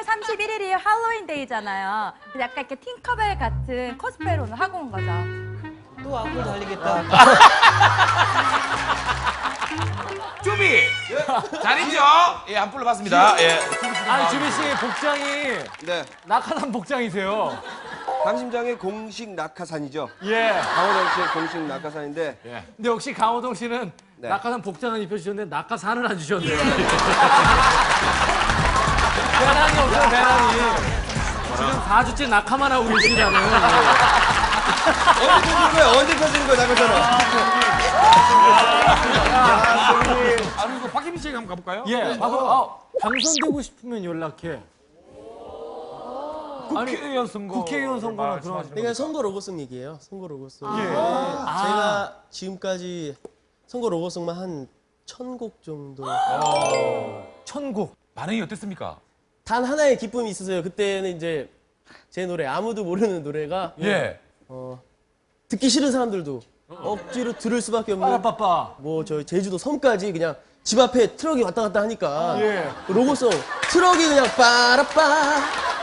10월 31일이 할로윈 데이잖아요. 약간 이렇게 팅커벨 같은 코스프레를 오늘 하고 온 거죠. 또 악플 달리겠다. 주비 잘했죠? 예, 안 불러봤습니다. 예. 아니 주빈 씨 복장이 네. 낙하산 복장이세요. 강심장의 공식 낙하산이죠. 예. 강호동 씨의 공식 낙하산인데 근데 역시 강호동 씨는 네. 낙하산 복장은 입혀주셨는데 낙하산을 안 주셨네요. 4주째 낙하만 하고 계시다는. 언제 펴지는 거야? 언제 펴지는 거야 낙하산은? 아, 그리고 박희민 씨에게 한번 가볼까요? 예. 아, 그럼, 아, 당선되고 싶으면 연락해. 국회의원 선거. 국회의원 선거나 그런. 그러니까 선거 로고송 얘기예요. 선거 로고송. 예. 제가 지금까지 선거 로고송만 한 천 곡 정도. 천국. 반응이 어땠습니까? 단 하나의 기쁨이 있었어요. 그때는 이제 제 노래 아무도 모르는 노래가 예. 어, 듣기 싫은 사람들도 억지로 들을 수밖에 없는 빠빠빠. 뭐저 제주도 섬까지 그냥 집 앞에 트럭이 왔다 갔다 하니까 예. 그 로고송 트럭이 그냥 빠라빠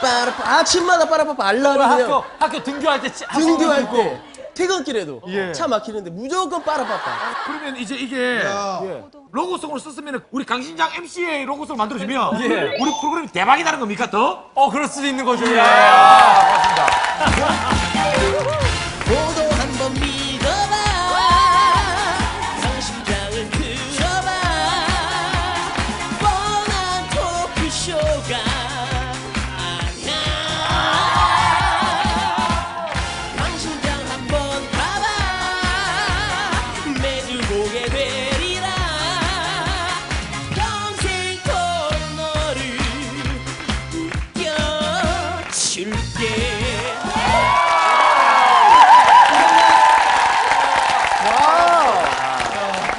빠라빠 아침마다 빠라빠 알람이 학교, 그냥 학교 등교할 때. 치- 등교할 때 퇴근길에도 예. 차 막히는데 무조건 빠라빠빠 그러면 이제 이게 예. 로고송으로 썼으면 우리 강신장 MC의 로고송을 만들어주면 예. 우리 프로그램이 대박이 나는 겁니까 더? 어, 그럴 수도 있는 거죠. 예. 모두 줄게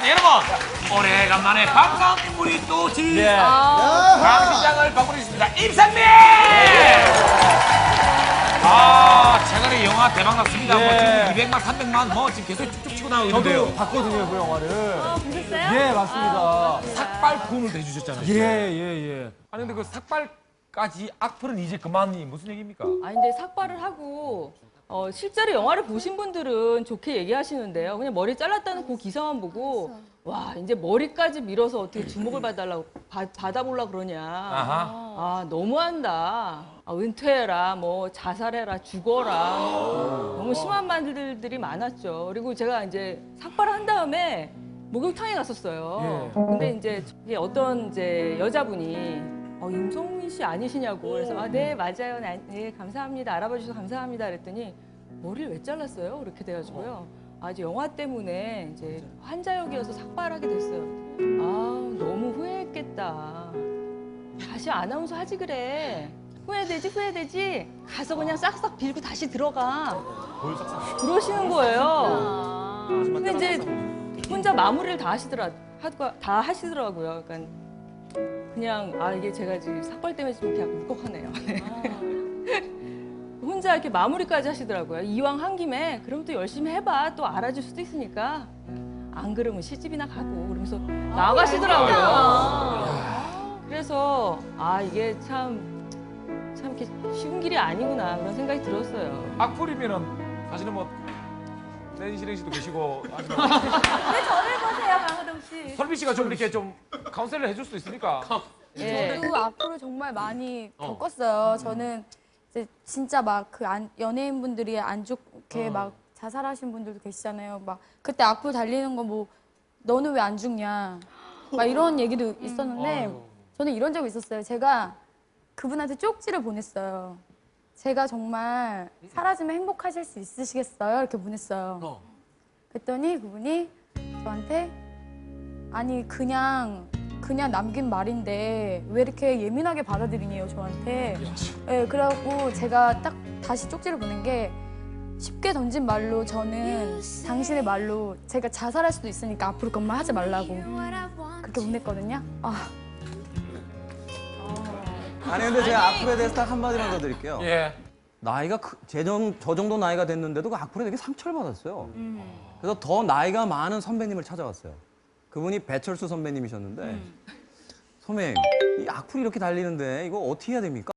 네, 여러분 오래간만에 반가운 인물이 또 지. 예. 강신장을 방문했습니다. 임상민! 아, 최근에 영화 대박 났습니다. 예. 뭐 지금 200만, 300만 뭐 지금 계속 쭉쭉 치고 나오고 있는데요. 저도 봤거든요, 그 영화를. 보셨어요? 예, 맞습니다. 삭발 폰을 대주셨잖아요. 예, 예, 예. 아니 근데 그 삭발 까지 악플은 이제 그만이 무슨 얘기입니까? 아니 근데 삭발을 하고 어, 실제로 영화를 보신 분들은 좋게 얘기하시는데요. 그냥 머리 잘랐다는 그 기사만 보고 와 이제 머리까지 밀어서 어떻게 주목을 받달라고 받- 받아보려 그러냐. 아하. 아 너무한다. 아, 은퇴해라, 뭐 자살해라, 죽어라. 너무 심한 말들이 많았죠. 그리고 제가 이제 삭발을 한 다음에 목욕탕에 갔었어요. 근데 이제 저기 어떤 이제 여자분이 어, 임성민 씨 아니시냐고 그래서 아, 네 맞아요, 나- 네 감사합니다, 알아봐 주셔서 감사합니다 그랬더니 머리를 왜 잘랐어요? 이렇게 돼가지고요. 아 이제 영화 때문에 이제 환자역이어서 삭발하게 됐어요. 아 너무 후회했겠다. 다시 아나운서 하지 그래. 후회되지 후회되지. 가서 그냥 싹싹 빌고 다시 들어가. 그러시는 거예요. 근데 이제 혼자 마무리를 다 하시더라 하고 다 하시더라고요. 그러니까 그냥 아 이게 제가 지금 삭발 때문에 좀 그냥 울컥하네요. 혼자 이렇게 마무리까지 하시더라고요. 이왕 한 김에 그럼 또 열심히 해봐. 또 알아줄 수도 있으니까. 안 그러면 시집이나 가고 그러면서 나가시더라고요. 그래서 아 이게 참 참 이렇게 쉬운 길이 아니구나 그런 생각이 들었어요. 악플이면은 사실은 뭐 낸시랭 씨도 계시고 왜 저를 보세요, 강호동 씨? 설비 씨가 좀 이렇게 좀 카운셀을 해줄 수 있습니까? 예. 저도 악플을 정말 많이 겪었어요. 저는 이제 진짜 막 그 연예인분들이 안 좋게 막 자살하신 분들도 계시잖아요. 막 그때 악플 달리는 거 뭐 너는 왜 안 죽냐 막 이런 얘기도 있었는데 저는 이런 적이 있었어요. 제가 그분한테 쪽지를 보냈어요. 제가 정말 사라지면 행복하실 수 있으시겠어요? 이렇게 보냈어요. 그랬더니 그분이 저한테 아니 그냥 그냥 남긴 말인데 왜 이렇게 예민하게 받아들이니요 저한테 예 그래갖고 제가 딱 다시 쪽지를 보낸 게 쉽게 던진 말로 저는 당신의 말로 제가 자살할 수도 있으니까 앞으로 그런 말 하지 말라고 그렇게 보냈거든요 아 아니 근데 제가 악플에 대해서 딱 한마디만 더 드릴게요. 예. 나이가 크, 제 정, 저 정도 나이가 됐는데도 그 악플에 되게 상처를 받았어요. 그래서 더 나이가 많은 선배님을 찾아갔어요. 그분이 배철수 선배님이셨는데 선배님 이 악플이 이렇게 달리는데 이거 어떻게 해야 됩니까?